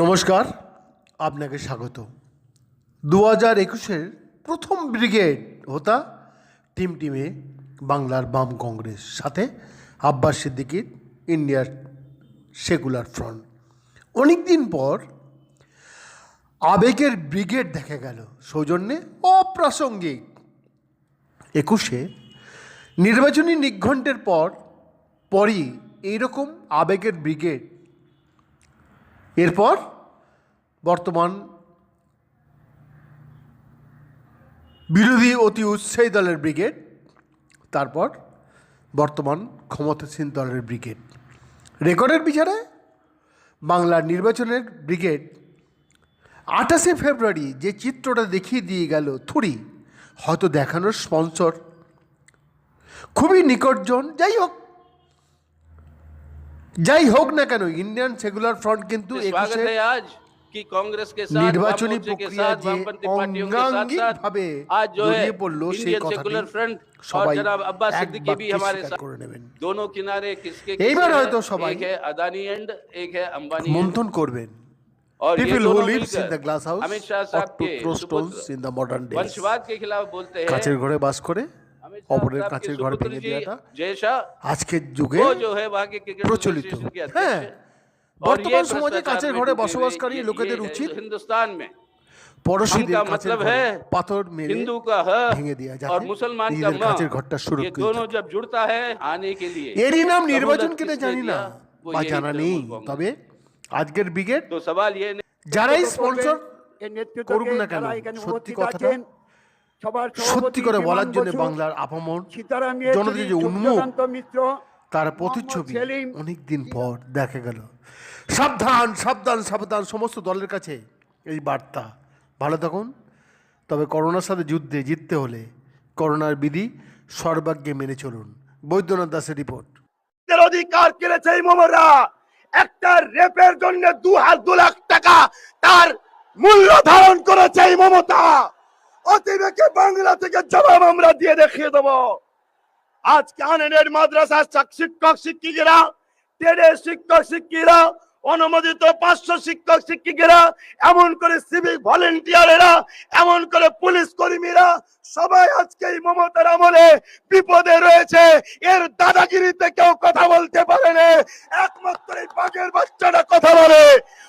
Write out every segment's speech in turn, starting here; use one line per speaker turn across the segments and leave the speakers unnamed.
নমস্কার, আপনাকে স্বাগত। দু হাজার একুশের প্রথম ব্রিগেড হতা টিম টিমে বাংলার বাম কংগ্রেস, সাথে আব্বাস সিদ্দিকির ইন্ডিয়ার সেকুলার ফ্রন্ট। অনেক দিন পর আবেগের ব্রিগেড দেখা গেল। সৌজন্যে অপ্রাসঙ্গিক। একুশে নির্বাচনী নিঘণ্টের পর, পরই এইরকম আবেগের ব্রিগেড। এরপর বর্তমান বিরোধী অতি উৎসাহী দলের ব্রিগেড, তারপর বর্তমান ক্ষমতাসীন দলের ব্রিগেড। রেকর্ডের বিচারে বাংলার নির্বাচনের ব্রিগেড আঠাশে ফেব্রুয়ারি যে চিত্রটা দেখিয়ে দিয়ে গেল থুড়ি হয়তো দেখানোর স্পন্সর খুবই নিকটজন যাই হোক যাই হোক না কেন ইন্ডিয়ান সেকুলার ফ্রন্ট কিন্তু
स्वागत
একুশে
है आज कि कांग्रेस के साथ
নির্বাচনী
वाममोर्चे के
প্রক্রিয়া
साथ
যে
वामपंथी पार्टियों के साथ
অঙ্গাঙ্গিকভাবে
साथ आज जो है
জড়িয়ে পড়লো সেই
इंडियन
কথাটি
सेकुलर फ्रंट और
সবাই
जनाब अब्बास
এক
सिद्दीकी भी
বাক্যে
हमारे
স্বীকার
साथ
করে নেবেন
दोनों किनारे किसके
এইবার
किसके
হয়তো
हैं?
সবাই
एक है अदानी एंड एक है अंबानी end।
মন্থন করবেন
और ये
People who
दोनों
lives in
मिलकर
the glass house
Amit Shah
ought
साहब
to
के
throw stones
सुपुत्र
in the modern days.
वंशवाद के खिलाफ बोलते हैं
কাছের ঘরে বাস করে
अमित शाह
অপরের কাছে ঘর ভেঙে দেওয়াটা আজকের যুগে প্রচলিত। হ্যাঁ। বর্তমান সমাজে কাছের ঘরে বসবাসকারী লোকেদের উচিত
হিন্দুস্তান মে
পড়োশীদের
কাছে
পাথর মেরে
হিন্দু কা
ভেঙে যাতে
মুসলমান
কা কাছের ঘরটা সুরক্ষিত।
দোনো জব জুড়তা হ্যায় আনে কে
লিয়ে নাম নির্বাচন জানি না বা জানা নেই। তবে আজকের
তো ইয়ে
যারাই স্পন্সর করুক না কেন সত্যি কথাটা
সবার
সত্যি করে বলার জন্য বাংলার আপামর জনতা যে উন্মুখ
মিত্র
তার প্রতিচ্ছবি
মোহাম্মদ সেলিম,
অনেক দিন পর দেখা গেল। সাবধান সাবধান সাবধান সমস্ত দলের কাছে এই বার্তা। ভালো থাকুন। তবে করোনার সাথে যুদ্ধে জিততে হলে করোনার বিধি সর্বাগ্যে মেনে চলুন। বৈদ্যনাথ দাসের রিপোর্ট।
এর অধিকার কেড়েছে এই মোমরা। একটা রেপের জন্য দু হাজার দু লাখ টাকা তার মূল্য ধারণ করেছে এই মমতা। অতিবেকে বাংলা থেকে জবাব আমরা দিয়ে দেখিয়ে দেবো। আজকে আনন্দের মাদ্রাসার শিক্ষক শিক্ষিকেরা টেডের শিক্ষক শিক্ষিরা অনুমোদিত পাঁচশো শিক্ষক শিক্ষিকেরা, এমন করে সিভিক ভলেন্টিয়ারেরা, এমন করে পুলিশ কর্মীরা, সবাই আজকে এই মমতার আমলে বিপদে রয়েছে। এর দাদাগিরিতে কেউ কথা বলতে পারে না। একমাত্র এই বাঘের বাচ্চাটা কথা বলে।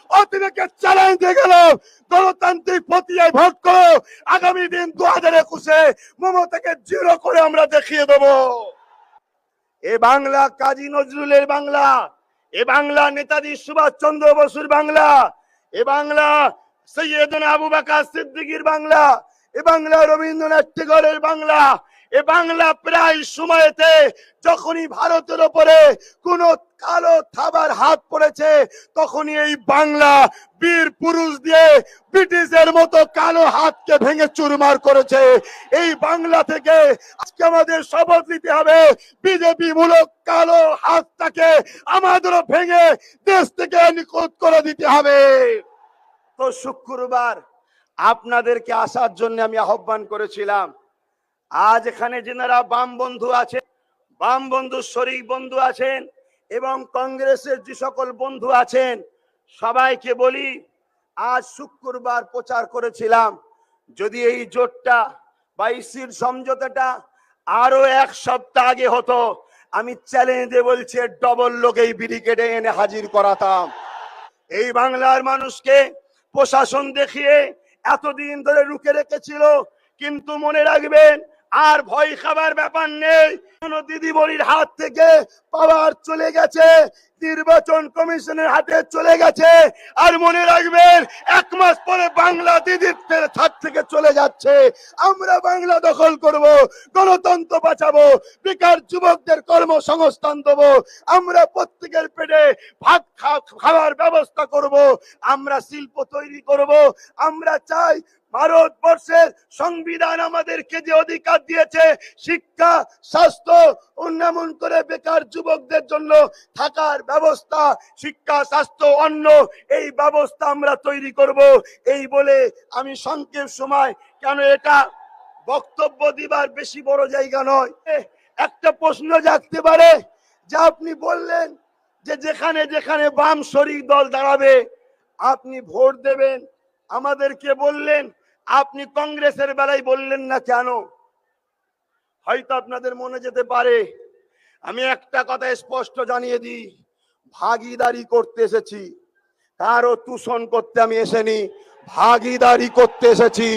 অতিরিক্ত চ্যালেঞ্জ দিয়ে গেল। গণতান্ত্রিক প্রক্রিয়ায় ভোট করো। আগামী দিন দু হাজার একুশে মমতাকে জিরো করে আমরা দেখিয়ে দেবো। এ বাংলা, কাজী নজরুলের বাংলা। এ বাংলা, নেতাজি সুভাষ চন্দ্র বসুর বাংলা। এ বাংলা, সৈয়দনা আবু বাকা সিদ্দিকীর বাংলা। এ বাংলা, রবীন্দ্রনাথ টেগরের বাংলা। এ বাংলা প্রায় সময়তে যখনই ভারতের ওপরে কোন কালো থাবার হাত পড়েছে, তখনই এই বাংলা বীর পুরুষ দিয়ে ব্রিটিশের মতো কালো হাতকে ভেঙে চুরমার করেছে। এই বাংলা থেকে আজকে আমাদের শপথ নিতে হবে, বিজেপি মূলক কালো হাতটাকে আমাদেরও ভেঙে দেশ থেকে নিখোঁজ করে দিতে হবে। তো শুক্রবার আপনাদেরকে আসার জন্য আমি আহ্বান করেছিলাম। আজ এখানে যেনারা বাম বন্ধু আছেন, বাম বন্ধু শরিক বন্ধু আছেন এবং কংগ্রেসের যে সকল বন্ধু আছেন, সবাইকে বলি, আজ শুক্রবার প্রচার করেছিলাম। যদি এই জোটটা বা ইসির সমঝোতাটা আরও এক সপ্তাহ আগে হতো, আমি চ্যালেঞ্জ দিয়ে বলছি ডবল লোক এই ব্রিগেডে এনে হাজির করাতাম। এই বাংলার মানুষকে প্রশাসন দেখিয়ে এতদিন ধরে রুখে রেখেছিল, কিন্তু মনে রাখবেন আর ভয় খাবার ব্যাপার নেই। কোন দিদিমণির হাত থেকে পাওয়ার চলে গেছে, নির্বাচন কমিশনের হাতে চলে গেছে, আর মনে রাখবেন, এক মাস পরে বাংলা দিদির হাত থেকে চলে যাচ্ছে। আমরা বাংলা দখল করব, গণতন্ত্র বাঁচাবো, বেকার যুবকদের কর্মসংস্থান দেবো, আমরা প্রত্যেকের পেটে ভাত খাওয়ার ব্যবস্থা করব, আমরা শিল্প তৈরি করব, আমরা চাই ভারতবর্ষের সংবিধান আমাদেরকে যে অধিকার দিয়েছে, শিক্ষা, স্বাস্থ্য, উন্নয়ন করে বেকার যুবকদের জন্য থাকার ব্যবস্থা, শিক্ষা, স্বাস্থ্য, অন্ন, এই ব্যবস্থা আমরা তৈরি করব। এই বলে আমি সংক্ষেপ সময়, কেন এটা বক্তব্য দিবার বেশি বড় জায়গা নয়। একটা প্রশ্ন জাগতে পারে, যে আপনি বললেন যে যেখানে যেখানে বাম শরিক দল দাঁড়াবে, আপনি ভোট দেবেন, আমাদেরকে বললেন আপনি কংগ্রেসের বেলায় বললেন না কেন? হয়তো আপনাদের মনে যেতে পারে, আমি একটা কথা স্পষ্ট জানিয়ে দিই, ভাগিদারি করতে এসেছি। কারও তুষণ করতে আমি এসেনি, ভাগিদারি করতে এসেছি।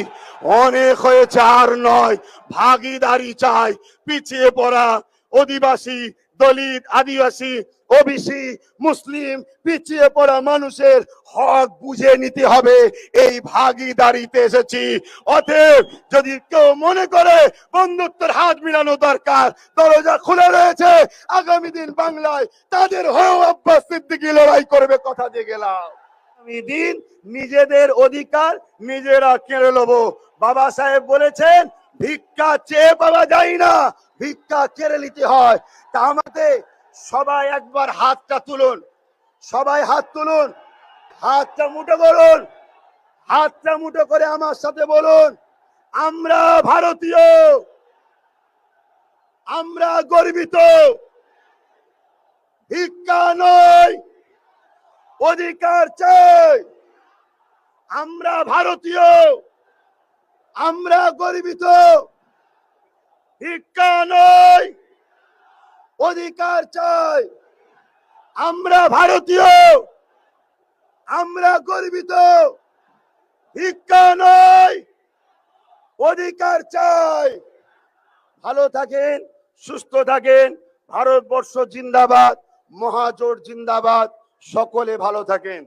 অনেক হয়েছে আর নয়, ভাগিদারি চাই, পিছিয়ে পড়া অধিবাসী দলিত, আদিবাসী, ওবিসি, মুসলিম, পিছিয়ে পড়া মানুষের হক বুঝে নিতে হবে। এই ভাগিদারিতে এসেছি। অতএব যদি কেউ মনে করে বন্ধুত্বের হাত মিলানো দরকার, দরজা খুলে রয়েছে, আগামী দিন বাংলায় তাদের হয়েও আব্বাস সিদ্দিকি লড়াই করবে কথা দিয়ে গেলাম। দিন নিজেদের অধিকার নিজেরা কেড়ে নেব। বাবা সাহেব বলেছেন, ভিক্ষা চেয়ে পাওয়া যায় না। ভিক্ষা কেড়ে নিতে হয়। তা আমাদের সবাই একবার হাতটা তুলুন। সবাই হাত তুলুন। হাতটা মুঠো করুন। হাতটা মুঠো করে আমার সাথে বলুন, আমরা ভারতীয়। আমরা গর্বিত। ভিক্ষা নয়, অধিকার চাই। আমরা ভারতীয়। আমরা গর্বিত। ভিক্ষা নয়। অধিকার চাই। আমরা ভারতীয়। আমরা গর্বিত। ভিক্ষা নয়। অধিকার চাই। ভালো থাকেন, সুস্থ থাকেন। ভারতবর্ষ জিন্দাবাদ মহাজোট জিন্দাবাদ। সকলে ভালো থাকেন।